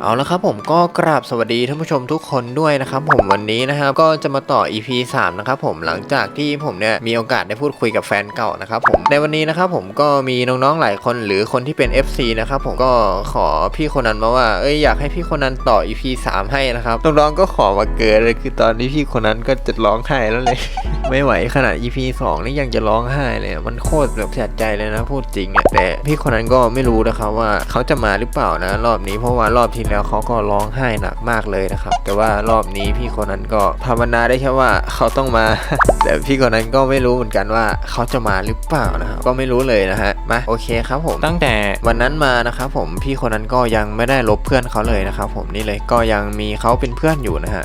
เอาละครับผมก็กราบสวัสดีท่านผู้ชมทุกคนด้วยนะครับผมวันนี้นะครับก็จะมาต่อ EP 3นะครับผมหลังจากที่ผมเนี่ยมีโอกาสได้พูดคุยกับแฟนเก่านะครับผมในวันนี้นะครับผมก็มีน้องๆหลายคนหรือคนที่เป็น FC นะครับผมก็ขอพี่คนนั้นมาว่าเอ้ยอยากให้พี่คนนั้นต่อ EP 3 ให้นะครับน้องๆก็ขอมาเกินเลยคือตอนนี้พี่คนนั้นก็จะร้องไห้แล้วเลย ไม่ไหวขนาด EP 2นี่ยังจะร้องไห้เลยมันโคตรแบบเสียใจเลยนะพูดจริงอะแต่พี่คนนั้นก็ไม่รู้นะครับว่าเขาจะมาหรือเปล่านะ รอบนี้เพราะว่ารอบที่แล้วเขาก็ร้องไห้หนักมากเลยนะครับ แต่ว่ารอบนี้พี่คนนั้นก็ภาวนาได้แค่ว่าเขาต้องมา แต่พี่คนนั้นก็ไม่รู้เหมือนกันว่าเขาจะมาหรือเปล่านะครับก็ไม่รู้เลยนะฮะมาโอเคครับผมตั้งแต่วันนั้นมานะครับผมพี่คนนั้นก็ยังไม่ได้ลบเพื่อนเขาเลยนะครับผมนี่เลยก็ยังมีเขาเป็นเพื่อนอยู่นะฮะ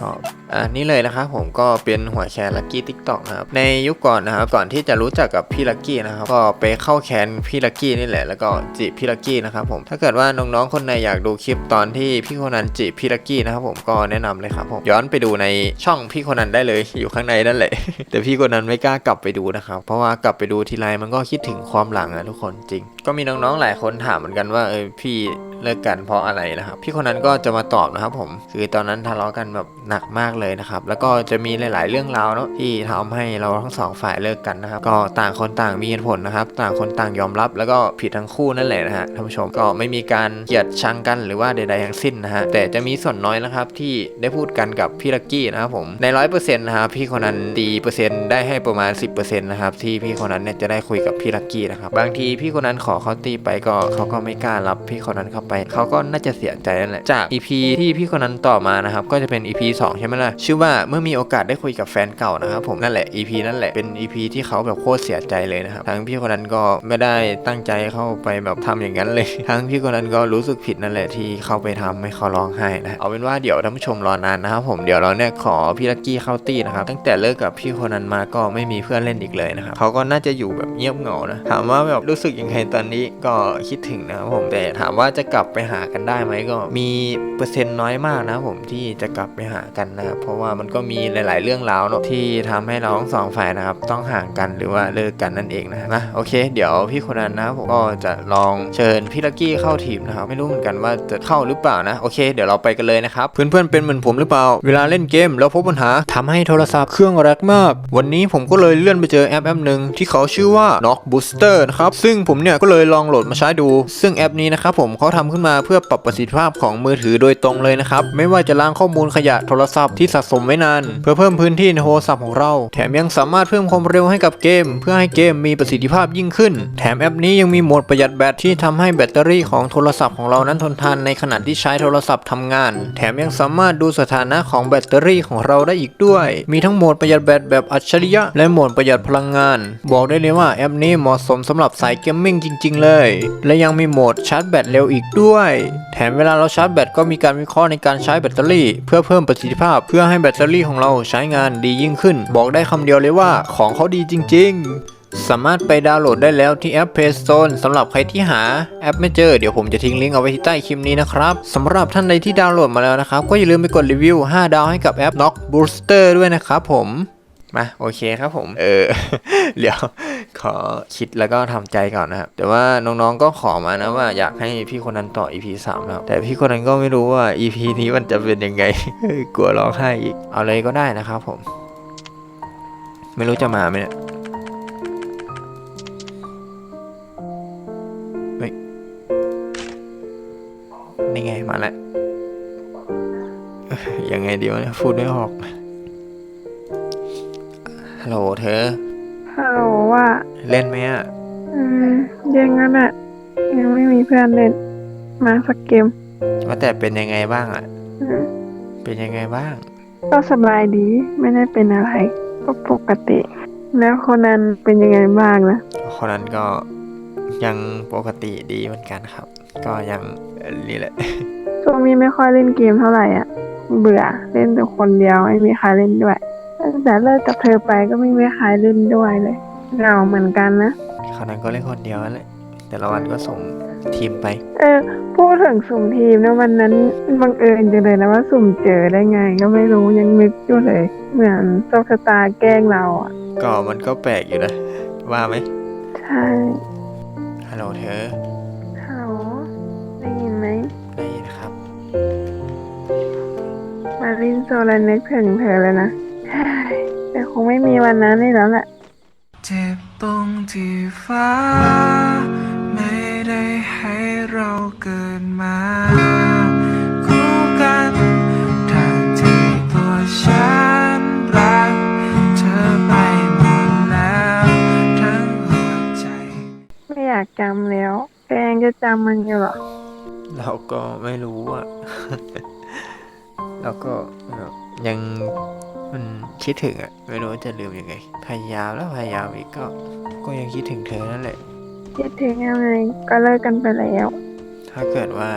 ก็อ่านี่เลยนะครับผมก็เป็นหัวแชร์ลักกี้ทิกตอกนะครับในยุคก่อนนะครับก่อนที่จะรู้จักกับพี่ลักกี้นะครับก็ไปเข้าแคนพี่ลักกี้นี่แหละแล้วก็จีบพี่ลักกี้นะครับผมถ้าเกิดว่าน้องๆคนไหนอยากดูคลิปตอนที่พี่คนนั้นจีบพี่ลักกี้นะครับผมก็แนะนำเลยครับผมย้อนไปดูในช่องพี่คนนั้นได้เลยอยู่ข้างในนั่นแหละ แต่พี่คนนั้นไม่กล้ากลับไปดูนะครับเพราะว่ากลับไปดูทีไรมันก็คิดถึงความหลังนะทุกคนจริง ก็มีน้องๆหลายคนถามเหมือนกันว่าเออพี่เลิกกันเพราะอะไรนะครับพี่คนนั้นก็จะมาตอบนะครับผมคือตอนนั้นทะเลาะกันแบบหนักมากเลยนะครับ แล้วก็จะมีหลาย ๆ เรื่องราวเนาะที่ทำให้เราทั้งสองฝ่ายเลิกกันนะครับ ก็ต่างคนต่างมีเหตุผลนะครับ ต่างคนต่างยอมรับ แล้วก็ผิดทั้งคู่นั่นแหละนะฮะท่านผู้ชมก็ไม่มีการเกลียดชังกันหรือว่าใด ๆ ทั้งสิ้นนะฮะแต่จะมีส่วนน้อยนะครับที่ได้พูดกันกับพี่ลักกี้นะครับผมในร้อยเปอร์เซ็นต์นะครับพี่คนนั้นตีเปอร์เซ็นต์ได้ให้ประมาณ 10%นะครับที่พี่คนนั้นเนี่ยจะได้คุยกับพี่ลักกี้นะครับบางทีพี่คนนั้นขอเขาตีไปก็เขาก็ไม่กล้ารับพี่คนนั้นเข้าไปเขาก็น่าจะเสียใจนั่นแหละจาก EP ที่พี่คนนั้นต่อมานะครับก็จะเป็น EP 2 ใช่ไหมล่ะชื่อว่าเมื่อมีโอกาสได้คุยกับแฟนเก่านะครับผมนั่นแหละ EP นั่นแหละเป็น EP ที่เขาแบบโคตรเสียใจเลยนะครับทั้งพี่คนนั้นก็ไม่ได้ตั้งใจเข้าไปแบบทำอย่างนั้นเลย ทั้งพี่คนนั้นก็รู้สึกผิดนั่นแหละที่เข้าไปทำให้เขาร้องไห้นะเอาเป็นว่าเดี๋ยวท่านผู้ชมรอนานนะครับผมเดี๋ยวเราเนี่ยขอพี่ลักกี้เข้าตีนะครับตั้งแต่เลิกกับพี่คนนั้นมาก็ไม่มีเพื่อนเล่นอีกเลยนะครับเขาก็น่าจะอยู่แบบเงียบเหงานะถามว่าแบบรู้สึกยังไงตอนนี้ก็คิดถึงนะครับผมแต่ถามว่าจะกลับไปหากันได้ไหมก็มีเปอร์เซ็นต์น้อยมากนะผมที่จะกลับไปหากันนะครับเพราะว่ามันก็มีหลาย ๆ เรื่องราวเนาะที่ทำให้เราทั้งสองฝ่ายนะครับ ต้องห่างกันหรือว่าเลิกกันนั่นเองนะนะโอเค เดี๋ยวพี่คนนั้นนะผมก็จะลองเชิญพี่ลักกี้เข้าทีมนะครับไม่รู้เหมือนกันว่าจะเข้าหรือเปล่านะโอเค เดี๋ยวเราไปกันเลยนะครับเพื่อนๆเป็นเหมือนผมหรือเปล่า เวลาเล่นเกมแล้วพบปัญหาทำให้โทรศัพท์เครื่องแรกมาก วันนี้ผมก็เลยเลื่อนไปเจอแอปแอปหนึ่งที่เขาชื่อว่า Knock Booster นะครับซึ่งผมเนี่ยก็เลยลองโหลดมาใช้ดู ซึ่งแอปนี้นะครับผมเขาทำขึ้นมาเพื่อปรับประสิทธิภาพของมือถือโดยตรงเลยนะครับไม่ว่าจะล้างข้อมูลขยะโทรศัพท์ที่สะสมไว้นาน เพื่อเพิ่มพื้นที่ในโทรศัพท์ของเรา แถมยังสามารถเพิ่มความเร็วให้กับเกม เพื่อให้เกมมีประสิทธิภาพยิ่งขึ้น แถมแอปนี้ยังมีโหมดประหยัดแบตที่ทำให้แบตเตอรี่ของโทรศัพท์ของเรานั้นทนทานในขณะที่ใช้โทรศัพท์ทำงาน แถมยังสามารถดูสถานะของแบตเตอรี่ของเราได้อีกด้วย มีทั้งโหมดประหยัดแบตแบบอัจฉริยะ และโหมดประหยัดพลังงาน บอกได้เลยว่าแอปนี้เหมาะสมสำหรับสายเกมมิ่งจริง ๆ เลย และยังมีโหมดชาร์จแบตเร็วอีกด้วย แถมเวลาเราชาร์จแบตก็มีการวิเคราะห์ในการใช้แบตเตอรี่ เพื่อเพิ่มประสิทธิภาพเพื่อให้แบตเตอรี่ของเราใช้งานดียิ่งขึ้น บอกได้คำเดียวเลยว่าของเขาดีจริง ๆสามารถไปดาวน์โหลดได้แล้วที่แอป Play Store สำหรับใครที่หาแอปไม่เจอ เดี๋ยวผมจะทิ้งลิงก์เอาไว้ที่ใต้คลิปนี้นะครับสำหรับท่านใดที่ดาวน์โหลดมาแล้วนะครับ ก็อย่าลืมไปกดรีวิว 5 ดาวให้กับแอป Knock Booster ด้วยนะครับผม มาโอเคครับผม เออ เดี๋ยวขอคิดแล้วก็ทำใจก่อนนะครับ แต่ว่าน้องๆก็ขอมานะว่าอยากให้พี่คนนั้นต่อ EP 3นะครับ แต่พี่คนนั้นก็ไม่รู้ว่า EP นี้มันจะเป็นยังไง กลัวร้องไห้อีก เอาเลยก็ได้นะครับผม ไม่รู้จะมาไหมเนี่ยเฮ้ยนี่ไงมาแล้วยยังไงดีวะเนี่ยพูดไม่ออก ฮัลโหลเธอ ฮัลโหลว่า เล่นไหมอะ อืมยังงั้นอะยังไม่มีเพื่อนเล่น มาสักเกมว่าแต่เป็นยังไงบ้างอะ อืมเป็นยังไงบ้าง ก็สบายดีไม่ได้เป็นอะไร ก็ปกติ แล้วคนนั้นเป็นยังไงบ้างนะคนนั้นก็ยังปกติดีเหมือนกันครับ ก็ยังเอ่อนี่แหละ ช่วงนี้ไม่ค่อยเล่นเกมเท่าไหร่อะ เบื่อเล่นแต่คนเดียวไม่มีใครเล่นด้วยั้งแต่เลิกกับเธอไปก็ไม่มีใครเล่นด้วยเลยเหงาเหมือนกันนะคนนั้นก็เล่นคนเดียวเแหละแต่ละวันก็ส่งทีมไป เออ พูดถึงสุ่มทีมนะวันนั้นบังเอิญจังเลยนะว่าสุ่มเจอได้ไง ก็ไม่รู้ยังนึกอยู่เลย เหมือนโซคตาแกล้งเราอะก็มันก็แปลกอยู่นะ ว่าไหมใช่ฮัลโหลเธอฮัลโหลได้ยินไหมได้ยินครับ มารินโซลันึกถึงเธอแล้วนะ แต่คงไม่มีวันนั้นนี่แล้วแหละ เจ็บตรงที่ฟ้า ไม่ได้ให้เราเกิดมาคู่กันทางที่ตัวฉันรัก เธอไปหมดแล้ว ทั้งหัวใจ ไม่อยากจำแล้วแกยังจะจำมันอยู่เหรอ เราก็ไม่รู้อะเราก็แบบยัง มันคิดถึงอะไม่รู้ว่าจะลืมยังไง พยายามแล้วพยายามอีกก็ ก็ยังคิดถึงเธอนั่นแหละ คิดถึงยังไงก็เลิกกันไปแล้ว ถ้าเกิดว่า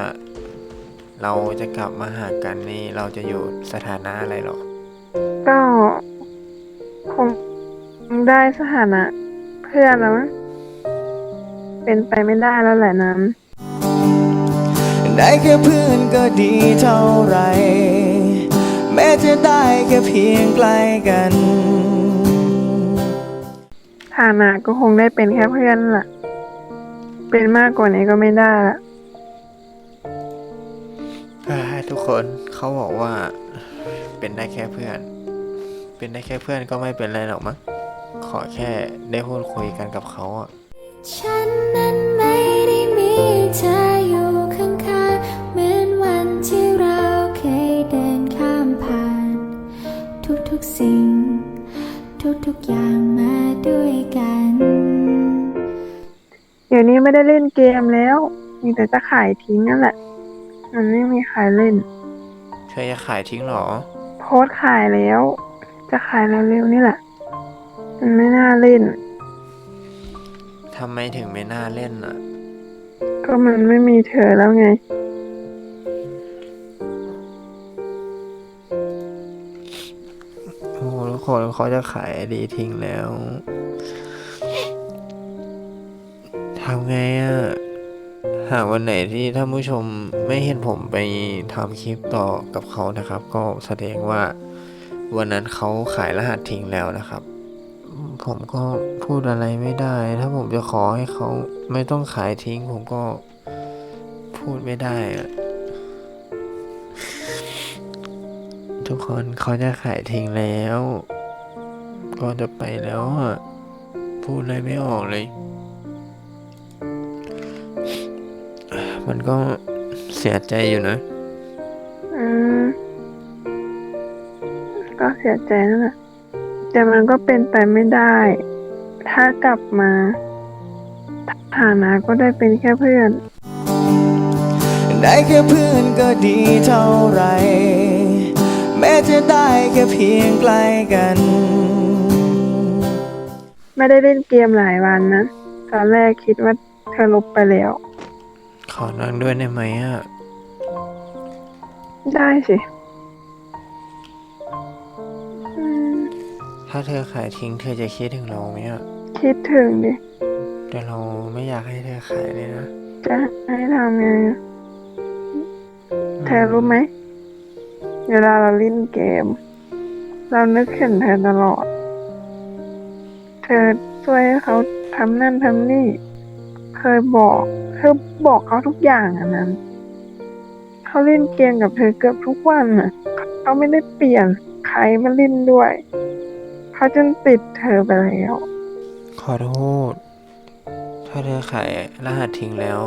เราจะกลับมาหากันนี่เราจะอยู่สถานะอะไรหรอ ก็ คงได้สถานะ เพื่อนแล้วมั้งเป็นไปไม่ได้แล้วแหละนั้น ได้แค่เพื่อนก็ดีเท่าไหร แม้จะได้แค่เพียงใกล้กันฐานะก็คงได้เป็นแค่เพื่อนล่ะ เป็นมากกว่านี้ก็ไม่ได้ละเฮ้ยทุกคนเขาบอกว่า เป็นได้แค่เพื่อน เป็นได้แค่เพื่อนก็ไม่เป็นไรหรอกมั้งขอแค่ได้พูดคุยกันกับเขาอะฉันนั้นไม่ได้มีเธอ ดี๋ยวนี้ไม่ได้เล่นเกมแล้ว มีแต่จะขายทิ้งนั่นแหละ มันไม่มีใครเล่น เธอจะขายทิ้งเหรอ โพสต์ขายแล้ว จะขายเร็วๆนี่แหละ มันไม่น่าเล่น ทำไมถึงไม่น่าเล่นอะ ก็มันไม่มีเธอแล้วไง โอ้โหทุกคนเขาจะขายไอดีทิ้งแล้ว ทำไงอะหากวันไหนที่ท่านผู้ชมไม่เห็นผมไปทำคลิปต่อกับเขานะครับ ก็แสดงว่าวันนั้นเขาขายรหัสทิ้งแล้วนะครับ ผมก็พูดอะไรไม่ได้ ถ้าผมจะขอให้เขาไม่ต้องขายทิ้ง ผมก็พูดไม่ได้อะทุกคนเขาจะขายทิ้งแล้ว ก็จะไปแล้วอะ พูดอะไรไม่ออกเลย มันก็เสียใจอยู่นะ อืม ก็เสียใจนั่นแหละแต่มันก็เป็นไปไม่ได้ ถ้ากลับมาฐานะก็ได้เป็นแค่เพื่อน ได้แค่เพื่อนก็ดีเท่าไหรแม้จะได้แค่เพียงใกล้กัน ไม่ได้เล่นเกมหลายวันนะ ตอนแรกคิดว่าเธอลบไปแล้ว ขอนั่งด้วยได้ไหมอะ ได้สิอืมถ้าเธอขายทิ้งเธอจะคิดถึงเราไหมอะ คิดถึงดิแต่เราไม่อยากให้เธอขายเลยนะจะให้ทำไงอะเธอรู้ไหม เวลาเราเล่นเกม เรานึกถึงเธอตลอด เธอช่วยให้เขาทำนั่นทำนี่ เคยบอก เธอบอกเขาทุกอย่างอะนั้นเขาเล่นเกมกับเธอเกือบทุกวันอะเขาไม่ได้เปลี่ยนใครมาเล่นด้วยเขาจนติดเธอไปแล้ว ขอโทษ ถ้าเธอขายรหัสทิ้งแล้ว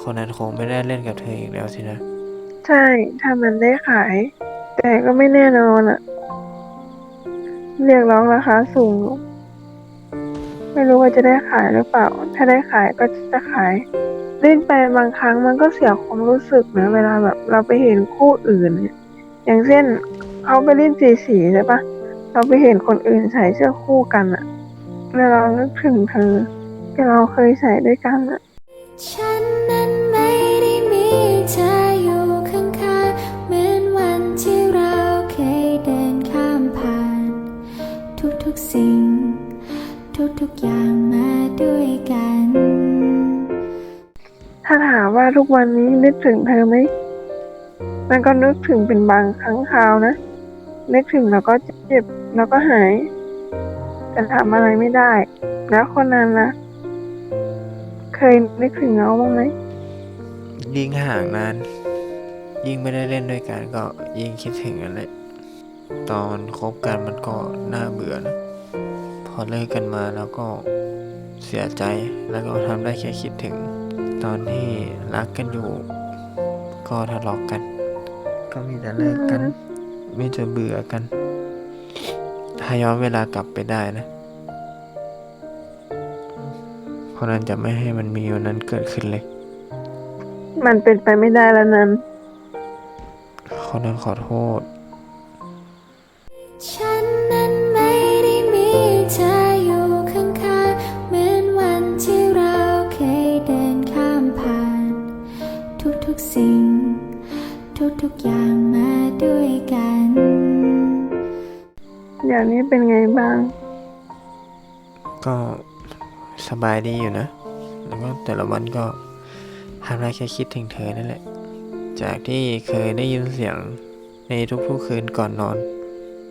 คนนั้นคงไม่ได้เล่นกับเธออีกแล้วสินะ ใช่ ถ้ามันได้ขาย แต่ก็ไม่แน่นอนอะเรียกร้องราคาสูงอยู่ ไม่รู้ว่าจะได้ขายหรือเปล่า ถ้าได้ขายก็จะขาย เล่นไปบางครั้งมันก็เสียความรู้สึกนะเวลาแบบเราไปเห็นคู่อื่น อย่างเช่นเขาไปเล่นสีสีใช่ปะเราไปเห็นคนอื่นใส่เสื้อคู่กันอะแล้วเรานึกถึงเธอที่เราเคยใส่ด้วยกันอะฉันนั้น ทุกๆอย่างมาด้วยกัน ถ้าถามว่าทุกวันนี้นึกถึงเธอไหมมันก็นึกถึงเป็นบางครั้งคราวนะ นึกถึงแล้วก็เจ็บแล้วก็หาย แต่ทำอะไรไม่ได้ แล้วคนนั้นนะเคยนึกถึงเขาบ้างไหมยิ่งห่างนาน ยิ่งไม่ได้เล่นด้วยกันก็ยิ่งคิดถึงกันเลย ตอนคบกันมันก็น่าเบื่อนะ พอเลิกกันมาแล้วก็เสียใจแล้วก็ทำได้แค่คิดถึง ตอนที่รักกันอยู่ ก็ทะเลาะกกัน ก็มีแต่เลิกกัน ไม่จะเบื่อกัน ถ้าย้อนเวลากลับไปได้นะเพราะนั้นจะไม่ให้มันมีวันนั้นเกิดขึ้นเลย มันเป็นไปไม่ได้แล้วนั้นคนนั้นขอโทษ เดี๋ยวนี้เป็นไงบ้าง ก็สบายดีอยู่นะ แล้วก็แต่ละวันก็ทำได้แค่คิดถึงเธอนั่นแหละ จากที่เคยได้ยินเสียงในทุกๆคืนก่อนนอน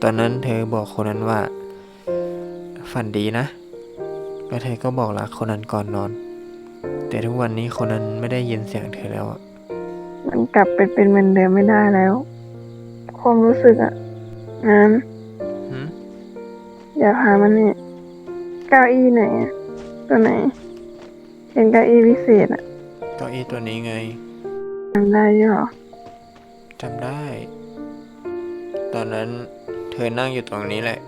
ตอนนั้นเธอบอกคนนั้นว่า ฝันดีนะ แล้วเธอก็บอกรักคนนั้นก่อนนอน แต่ทุกวันนี้คนนั้นไม่ได้ยินเสียงเธอแล้วอะมันกลับไปเป็นเหมือนเดิมไม่ได้แล้ว ความรู้สึกอะงั้นหืม อย่าพามันนี่เก้าอี้ไหนอะตัวไหน เห็นเก้าอี้พิเศษอะเก้าอี้ตัวนี้ไงจำได้ด้วยเหรอจำได้ ตอนนั้นเธอนั่งอยู่ตรงนี้แหละ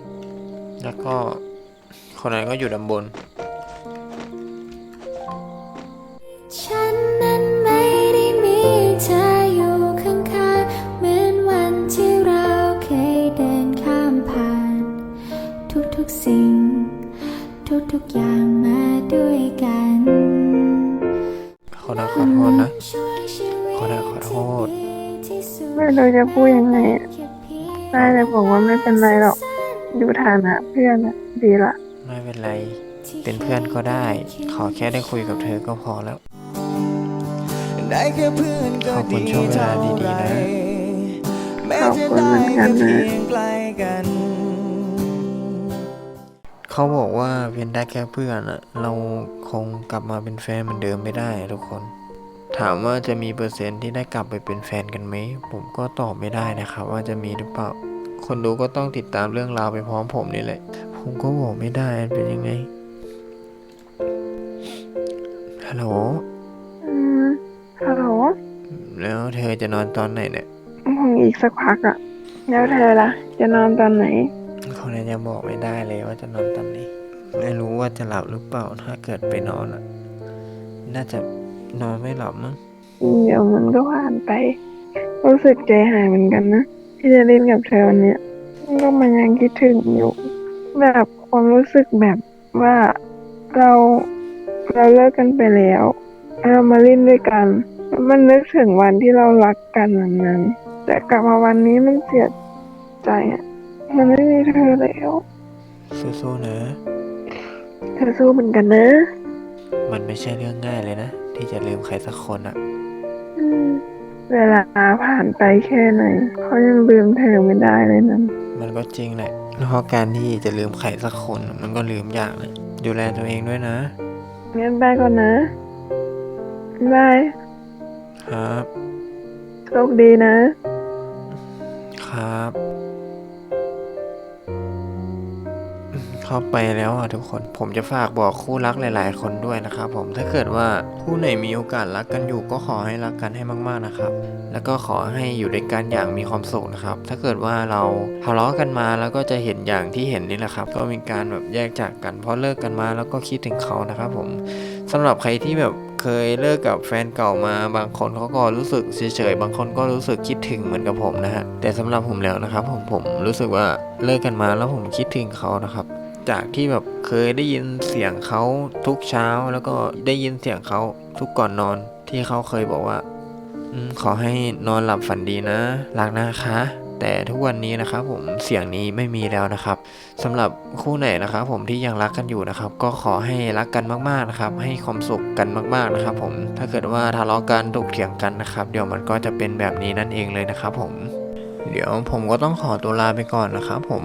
แล้วก็คนนั้นก็อยู่ด้านบน รู้จะพูดยังไงอะได้แต่บอกว่าไม่เป็นไรหรอกอยู่ฐานะเพื่อนอะดีละ ไม่เป็นไร เป็นเพื่อนก็ได้ ขอแค่ได้คุยกับเธอก็พอแล้ว ได้แค่เพื่อนก็ขอบคุณดีช่วงเวลาเท่าดีไหๆรนะแม้จะได้แค่เพียงใกล้กัน เขาบอกว่าเป็นได้แค่เพื่อนอะเราคงกลับมาเป็นแฟนเหมือนเดิมไม่ได้ทุกคน ถามว่าจะมีเปอร์เซ็นต์ที่ได้กลับไปเป็นแฟนกันไหม ผมก็ตอบไม่ได้นะครับ ว่าจะมีหรือเปล่า คนดูก็ต้องติดตามเรื่องราวไปพร้อมผมนี่แหละ ผมก็บอกไม่ได้เป็นยังไง ฮัลโหลอืมฮัลโหล แล้วเธอจะนอนตอนไหนเนี่ยคงอีกสักพักอะแล้วเธอล่ะ จะนอนตอนไหนเขาเนี่ยยังบอกไม่ได้เลยว่าจะนอนตอนไหน ไม่รู้ว่าจะหลับหรือเปล่า ถ้าเกิดไปนอนอะน่าจะ นอนไม่หลับมั้งเดี๋ยวมันก็ผ่านไป รู้สึกใจหายเหมือนกันนะ ที่จะเล่นกับเธอวันเนี้ยก็มันยังคิดถึงอยู่ แบบความรู้สึกแบบว่าเราเราเลิกกันไปแล้วเรามาเล่นด้วยกันแล้วมันนึกถึงวันที่เรารักกันวันนั้น แต่กลับมาวันนี้มันเสียใจอะ มันไม่มีเธอแล้วสู้ๆนะเธอสู้เหมือนกันนะ มันไม่ใช่เรื่องง่ายเลยนะ ที่จะลืมใครสักคนอะอืมเวลาผ่านไปแค่ไหนเขายังลืมเธอไม่ได้เลยนั้นมันก็จริงแหละเพราะการที่จะลืมใครสักคนมันก็ลืมยากนะดูแลตัวเองด้วยนะงั้นบายก่อนนะบายครับโชคดีนะ เข้าไปแล้วอะทุกคน ผมจะฝากบอกคู่รักหลาย ๆ คนด้วยนะครับผมถ้าเกิดว่าคู่ไหนมีโอกาสรักกันอยู่ก็ขอให้รักกันให้มาก ๆ นะครับ แล้วก็ขอให้อยู่ด้วยกันอย่างมีความสุขนะครับ ถ้าเกิดว่าเราทะเลาะกันมาแล้วก็จะเห็นอย่างที่เห็นนี่แหละครับ ก็มีการแบบแยกจากกันเพราะเลิกกันมาแล้วก็คิดถึงเขานะครับ ผมสำหรับใครที่แบบเคยเลิกกับแฟนเก่ามาบางคนเขาก็รู้สึกเฉยๆบางคนก็รู้สึกคิดถึงเหมือนกับผมนะฮะแต่สำหรับผมแล้วนะครับผมผมรู้สึกว่าเลิกกันมาแล้วผมคิดถึงเขานะครับ จากที่แบบเคยได้ยินเสียงเขาทุกเช้า แล้วก็ได้ยินเสียงเขาทุกก่อนนอน ที่เขาเคยบอกว่าอขอให้นอนหลับฝันดีนะรักนะคะ แต่ทุกวันนี้นะครับผมเสียงนี้ไม่มีแล้วนะครับสำหรับคู่ไหนนะครับผมที่ยังรักกันอยู่นะครับ ก็ขอให้รักกันมากๆนะครับ ให้ความสุขกันมากๆนะครับ ผมถ้าเกิดว่าทะเลาะกันถกเถียงกันนะครับ เดี๋ยวมันก็จะเป็นแบบนี้นั่นเองเลยนะครับ ผม เดี๋ยวผมก็ต้องขอตัวลาไปก่อนนะครับ ผม